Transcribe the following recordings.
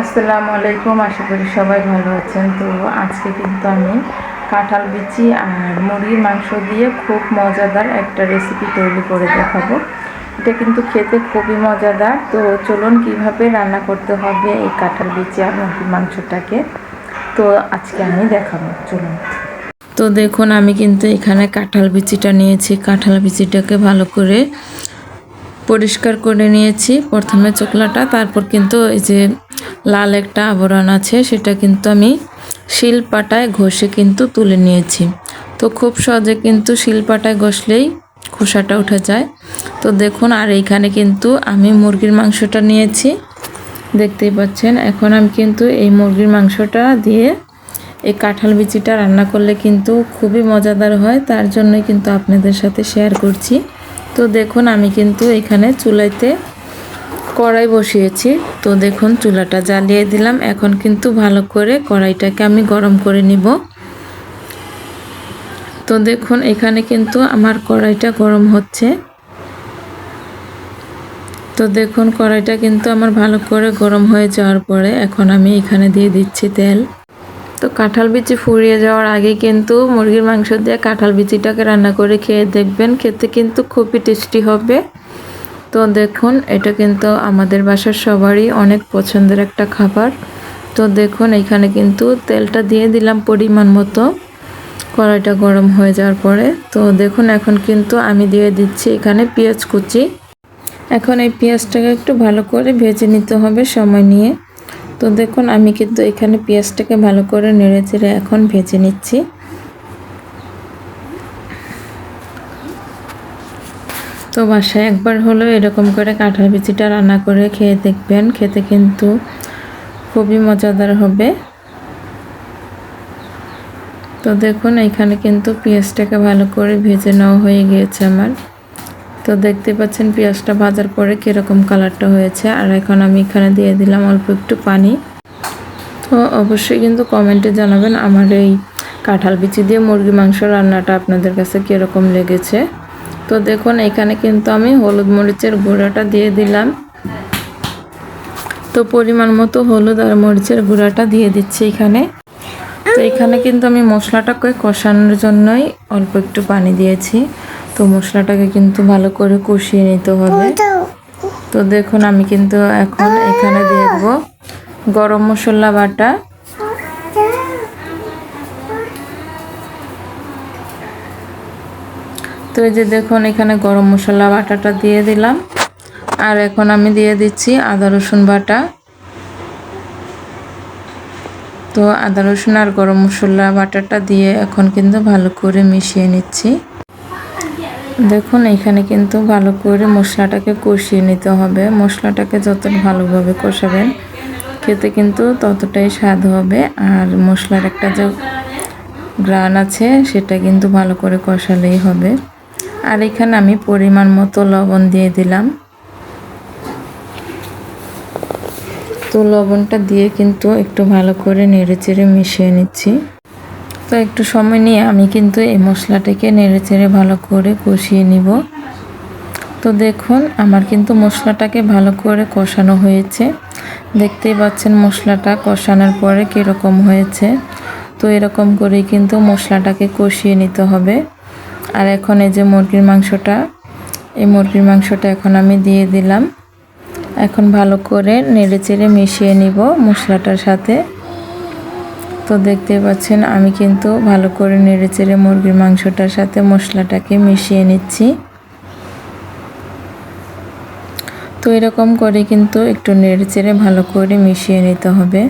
আসসালামু আলাইকুম, আশা করি সবাই ভালো আছেন। তো আজকে কিন্তু আমি কাঁঠাল বিচি আর মুরগির মাংস দিয়ে খুব মজাদার একটা রেসিপি তৈরি করে দেখাবো। এটা কিন্তু খেতে খুবই মজাদার। তো চলুন কীভাবে রান্না করতে হবে এই কাঁঠাল বিচি আর মুরগির মাংসটাকে। তো আজকে আমি দেখাবো, চলুন। তো দেখুন, আমি কিন্তু এখানে কাঁঠাল বিচিটা নিয়েছি। কাঁঠাল বিচিটাকে ভালো করে পরিষ্কার করে নিয়েছি। প্রথমে চোকলাটা তারপর কিন্তু এই যে লাল একটা আবরণ আছে, সেটা কিন্তু আমি শিলপাটায় ঘষে কিন্তু তুলে নিয়েছি। তো খুব সহজে কিন্তু শিলপাটায় ঘষলেই খোসাটা উঠে যায়। তো দেখুন, আর এইখানে কিন্তু আমি মুরগির মাংসটা নিয়েছি। দেখতেই পাচ্ছেন, এখন আমি কিন্তু এই মুরগির মাংসটা দিয়ে এই কাঁঠাল বিচিটা রান্না করলে কিন্তু খুবই মজাদার হয়। তার জন্যই কিন্তু আপনাদের সাথে শেয়ার করছি। তো দেখুন, আমি কিন্তু এখানে চুলাইতে কড়াই বসিয়েছি। তো দেখুন, চুলাটা জ্বালিয়ে দিলাম। এখন কিন্তু ভালো করে কড়াইটাকে আমি গরম করে নিব। তো দেখুন, এখানে কিন্তু আমার কড়াইটা গরম হচ্ছে। তো দেখুন, কড়াইটা কিন্তু আমার ভালো করে গরম হয়ে যাওয়ার পরে এখন আমি এখানে দিয়ে দিচ্ছি তেল। তো কাঁঠাল বিচি ফুরিয়ে যাওয়ার আগে কিন্তু মুরগির মাংস দিয়ে কাঁঠাল বিচিটাকে রান্না করে খেয়ে দেখবেন, খেতে কিন্তু খুবই টেস্টি হবে। তো দেখুন, এটা কিন্তু আমাদের বাসার সবারই অনেক পছন্দের একটা খাবার। তো দেখুন, এখানে কিন্তু তেলটা দিয়ে দিলাম পরিমাণ মতো। কড়াইটা গরম হয়ে যাওয়ার পরে। তো দেখুন, এখন কিন্তু আমি দিয়ে দিচ্ছি এখানে পেঁয়াজ কুচি। এখন এই পেঁয়াজটাকে একটু ভালো করে ভেজে নিতে হবে সময় নিয়ে। তো দেখুন, আমি কিন্তু এখানে পেঁয়াজটাকে ভালো করে নেড়ে চেড়ে এখন ভেজে নিচ্ছি। তো বাসায় একবার হলেও এরকম করে কাঁঠাল বিচিটা রান্না করে খেয়ে দেখবেন, খেতে কিন্তু খুবই মজাদার হবে। তো দেখুন, এখানে কিন্তু পেঁয়াজটাকে ভালো করে ভেজে নেওয়া হয়ে গিয়েছে আমার। তো দেখতে পাচ্ছেন পেঁয়াজটা ভাজার পরে কীরকম কালারটা হয়েছে। আর এখন আমি এখানে দিয়ে দিলাম অল্প একটু পানি। তো অবশ্যই কিন্তু কমেন্টে জানাবেন আমার এই কাঁঠাল বিচি দিয়ে মুরগি মাংস রান্নাটা আপনাদের কাছে কীরকম লেগেছে। তো দেখুন, এখানে কিন্তু আমি হলুদ মরিচের গুঁড়াটা দিয়ে দিলাম। তো পরিমাণ মতো হলুদ আর মরিচের গুঁড়াটা দিয়ে দিচ্ছি এখানে। তো এখানে কিন্তু আমি মশলাটাকে কষানোর জন্যই অল্প একটু পানি দিয়েছি। তো মশলাটাকে কিন্তু ভালো করে কষিয়ে নিতে হবে। তো দেখুন, আমি কিন্তু এখন এখানে দিয়ে গরম মশলা বাটা। তো এই যে দেখুন, এখানে গরম মশলা বাটাটা দিয়ে দিলাম। আর এখন আমি দিয়ে দিচ্ছি আদা, রসুন বাটা। তো আদা, রসুন আর গরম মশলা বাটাটা দিয়ে এখন কিন্তু ভালো করে মিশিয়ে নিচ্ছি। দেখুন, এখানে কিন্তু ভালো করে মশলাটাকে কষিয়ে নিতে হবে। মশলাটাকে যত ভালোভাবে কষাবেন, খেতে কিন্তু ততটাই স্বাদ হবে। আর মশলার একটা যে গ্রান আছে, সেটা কিন্তু ভালো করে কষালেই হবে। আর এখানে আমি পরিমাণ মতো লবণ দিয়ে দিলাম। তো লবণটা দিয়ে কিন্তু একটু ভালো করে নেড়ে চেড়ে মিশিয়ে নিচ্ছি। তো একটু সময় নিয়ে আমি কিন্তু এই মশলাটাকে নেড়ে চেড়ে ভালো করে কষিয়ে নিব। তো দেখুন, আমার কিন্তু মশলাটাকে ভালো করে কষানো হয়েছে। দেখতেই পাচ্ছেন মশলাটা কষানোর পরে কীরকম হয়েছে। তো এরকম করেই কিন্তু মশলাটাকে কষিয়ে নিতে হবে। আর এখন এই যে মুরগির মাংসটা, এই মুরগির মাংসটা এখন আমি দিয়ে দিলাম। এখন ভালো করে নেড়ে চেড়ে মিশিয়ে নিব মশলাটার সাথে। তো দেখতে পাচ্ছেন, আমি কিন্তু ভালো করে নেড়ে চেড়ে মুরগির মাংসটার সাথে মশলাটাকে মিশিয়ে নিচ্ছি। তো এরকম করে কিন্তু একটু নেড়ে চেড়ে ভালো করে মিশিয়ে নিতে হবে।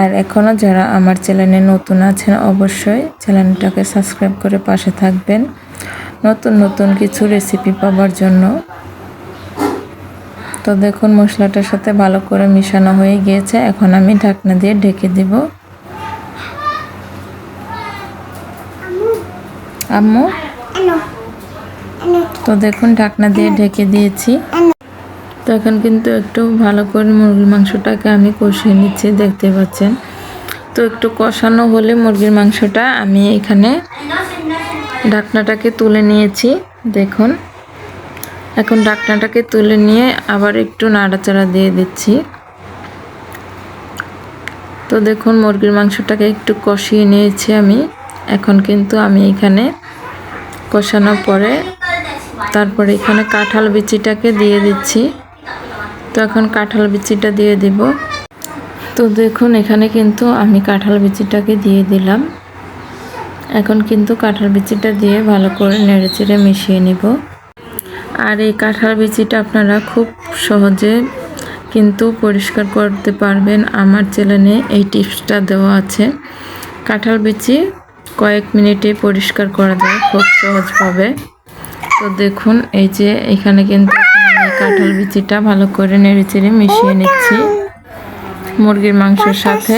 আর এখনও যারা আমার চ্যানেলে নতুন আছেন অবশ্যই চ্যানেলটাকে সাবস্ক্রাইব করে পাশে থাকবেন। নতুন নতুন কিছু রেসিপি পাওয়ার জন্য। তো দেখুন মশলাটার সাথে ভালো করে মিশানো হয়ে গিয়েছে। এখন আমি ঢাকনা দিয়ে ঢেকে দিব। আম্মু। তো দেখুন ঢাকনা দিয়ে ঢেকে দিয়েছি। তো এখন কিন্তু একটু ভালো করে মুরগির মাংসটাকে আমি কষিয়ে নিচ্ছি, দেখতে পাচ্ছেন। তো একটু কষানো হলে মুরগির মাংসটা আমি এখানে ঢাকনাটাকে তুলে নিয়েছি, দেখুন। এখন ঢাকনাটাকে তুলে নিয়ে আবার একটু নাড়াচাড়া দিয়ে দিচ্ছি। তো দেখুন, মুরগির মাংসটাকে একটু কষিয়ে নিয়েছি আমি। এখন কিন্তু আমি এখানে কষানোর পরে তারপরে এখানে কাঁঠাল বিচিটাকে দিয়ে দিচ্ছি। তো এখন কাঁঠাল বিচিটা দিয়ে দিব। তো দেখুন, এখানে কিন্তু আমি কাঁঠাল বিচিটাকে দিয়ে দিলাম। এখন কিন্তু কাঁঠাল বিচিটা দিয়ে ভালো করে নেড়েচেড়ে মিশিয়ে নেব। আর এই কাঁঠাল বিচিটা আপনারা খুব সহজে কিন্তু পরিষ্কার করতে পারবেন। আমার চ্যানেলে এই টিপসটা দেওয়া আছে। কাঁঠাল বিচি কয়েক মিনিটে পরিষ্কার করা যায়, খুব সহজভাবে। তো দেখুন, এই যে এখানে কিন্তু কাঁঠাল বিচিটা ভালো করে নেড়েচেড়ে মিশিয়ে নিচ্ছি মুরগির মাংসের সাথে।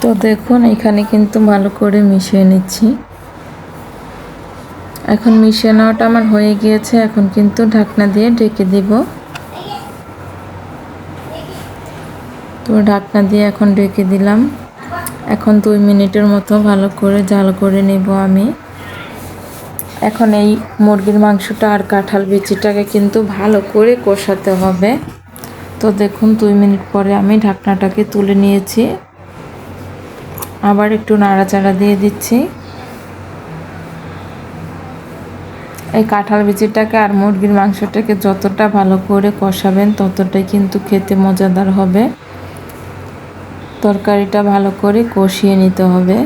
তো দেখুন এখানে কিন্তু ভালো করে মিশিয়ে নিচ্ছি। এখন মিশিয়ে নেওয়াটা আমার হয়ে গিয়েছে এখন কিন্তু ঢাকনা দিয়ে ঢেকে দিব। তো ঢাকনা দিয়ে এখন ঢেকে দিলাম। এখন দুই মিনিটের মতো ভালো করে জাল করে নেব আমি। এখন এই মুরগির মাংসটা আর কাঁঠাল বিচিটাকে কিন্তু ভালো করে কষাতে হবে। তো দেখুন, দুই মিনিট পরে আমি ঢাকনাটাকে তুলে নিয়েছি। আবার একটু নাড়াচাড়া দিয়ে দিচ্ছি। এই কাঁঠাল বিচিটাকে আর মুরগির মাংসটাকে যতটা ভালো করে কষাবেন, ততটাই কিন্তু খেতে মজাদার হবে। তরকারিটা ভালো করে কষিয়ে নিতে হবে।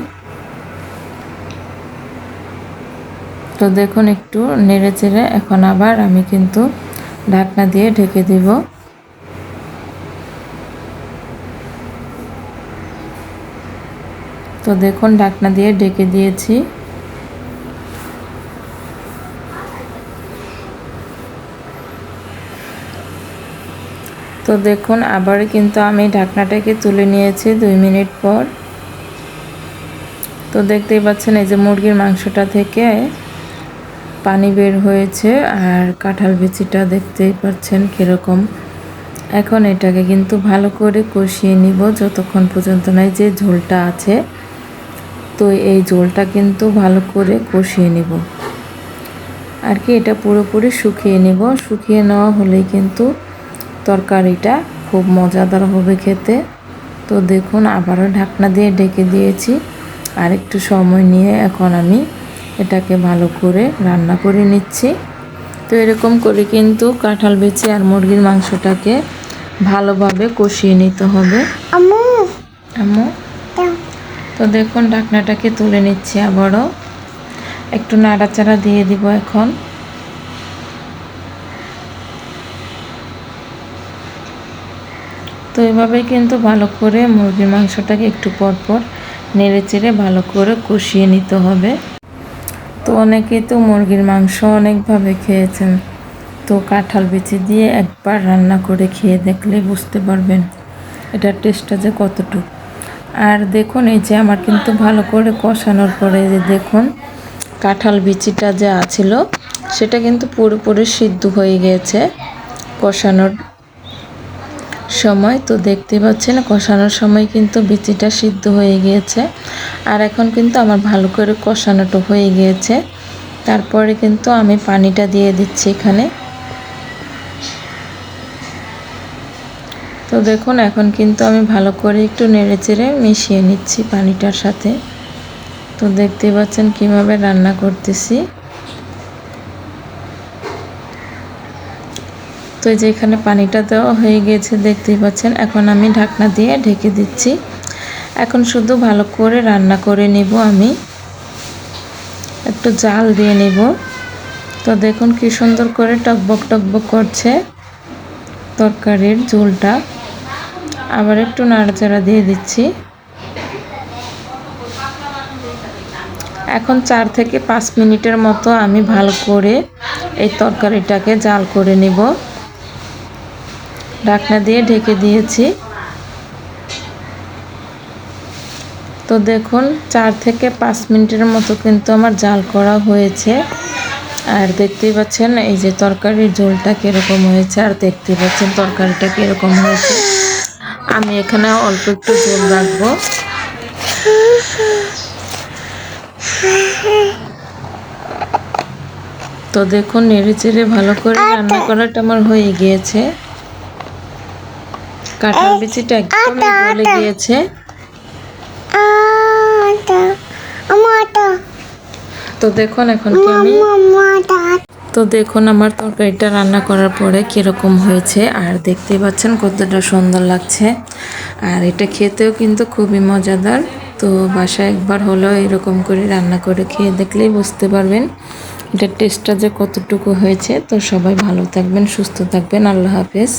তো দেখুন একটু নেড়ে চেড়ে এখন আবার আমি কিন্তু ঢাকনা দিয়ে ঢেকে দিব। তো দেখুন ঢাকনা দিয়ে ঢেকে দিয়েছি। তো দেখুন আবার কিন্তু আমি ঢাকনাটাকে তুলে নিয়েছি দুই মিনিট পর। তো দেখতেই পাচ্ছেন এই যে মুরগির মাংসটা থেকে পানি বের হয়েছে আর কাঁঠাল বিচিটা দেখতেই পাচ্ছেন কীরকম। এখন এটাকে কিন্তু ভালো করে কষিয়ে নিব যতক্ষণ পর্যন্ত নয় যে ঝোলটা আছে। তো এই ঝোলটা কিন্তু ভালো করে কষিয়ে নিব। আর কি এটা পুরোপুরি শুকিয়ে নিব। শুকিয়ে নেওয়া হলেই কিন্তু তরকারিটা খুব মজাদার হবে খেতে। তো দেখুন, আবারও ঢাকনা দিয়ে ডেকে দিয়েছি। আর একটু সময় নিয়ে এখন আমি এটাকে ভালো করে রান্না করে নিচ্ছি। তো এরকম করে কিন্তু কাঁঠাল বেচে আর মুরগির মাংসটাকে ভালোভাবে কষিয়ে নিতে হবে। আম্মু। আম্মু। তো দেখুন ঢাকনাটাকে তুলে নিচ্ছি আবারও। একটু নাড়াচাড়া দিয়ে দিব এখন। তো এভাবে কিন্তু ভালো করে মুরগির মাংসটাকে একটু পর পর নেড়ে চেড়ে ভালো করে কষিয়ে নিতে হবে। তো অনেকে তো মুরগির মাংস অনেকভাবে খেয়েছেন। তো কাঁঠাল বিচি দিয়ে একবার রান্না করে খেয়ে দেখলে বুঝতে পারবেন এটার টেস্টটা যে কতটুকু। আর দেখুন, এই যে আমার কিন্তু ভালো করে কষানোর পরে যে দেখুন, কাঁঠাল বিচিটা যে আছিল সেটা কিন্তু পুরোপুরি সিদ্ধ হয়ে গিয়েছে কষানোর সময় তো দেখতে পাচ্ছেন, কষানোর সময় কিন্তু বিচিটা সিদ্ধ হয়ে গিয়েছে। আর এখন কিন্তু আমার ভালো করে কষানোটা হয়ে গিয়েছে। তারপরে কিন্তু আমি পানিটা দিয়ে দিচ্ছি এখানে। তো দেখুন, এখন কিন্তু আমি ভালো করে একটু নেড়ে চেড়ে মিশিয়ে নিচ্ছি পানিটার সাথে। তো দেখতে পাচ্ছেন কীভাবে রান্না করতেছি। তো এই যে এখানে পানিটা দেওয়া হয়ে গেছে, দেখতেই পাচ্ছেন। এখন আমি ঢাকনা দিয়ে ঢেকে দিচ্ছি। এখন শুধু ভালো করে রান্না করে নেব আমি। একটু জাল দিয়ে নেব। তো দেখুন কি সুন্দর করে টকবক টকবক করছে তরকারির ঝোলটা। আবার একটু নাড়াচাড়া দিয়ে দিচ্ছি। এখন চার থেকে পাঁচ মিনিটের মতো আমি ভালো করে এই তরকারিটাকে জাল করে নেব। ঢাকনা দিয়ে ঢেকে দিয়েছি। তো দেখুন চার থেকে পাঁচ মিনিটের মতো কিন্তু আমার জাল করা হয়েছে। আর দেখতেই পাচ্ছেন এই যে তরকারির ঝোলটা কীরকম হয়েছে আর দেখতেই পাচ্ছেন তরকারিটা কীরকম হয়েছে। আমি এখানে অল্প একটু ঝোল রাখব। তো দেখুন নেড়ে চেড়ে ভালো করে রান্না করাটা আমার হয়ে গিয়েছে। কাঁঠাল বিচিটা একদমই গলে গিয়েছে। তো দেখুন এখন কি আমি তো দেখুন আমার তরকারিটা রান্না করার পরে কীরকম হয়েছে। আর দেখতে পাচ্ছেন কতটা সুন্দর লাগছে। আর এটা খেতেও কিন্তু খুবই মজাদার। তো বাসায় একবার হলেও এরকম করে রান্না করে খেয়ে দেখলেই বুঝতে পারবেন এটার টেস্টটা যে কতটুকু হয়েছে। তো সবাই ভালো থাকবেন সুস্থ থাকবেন। আল্লাহ হাফেজ।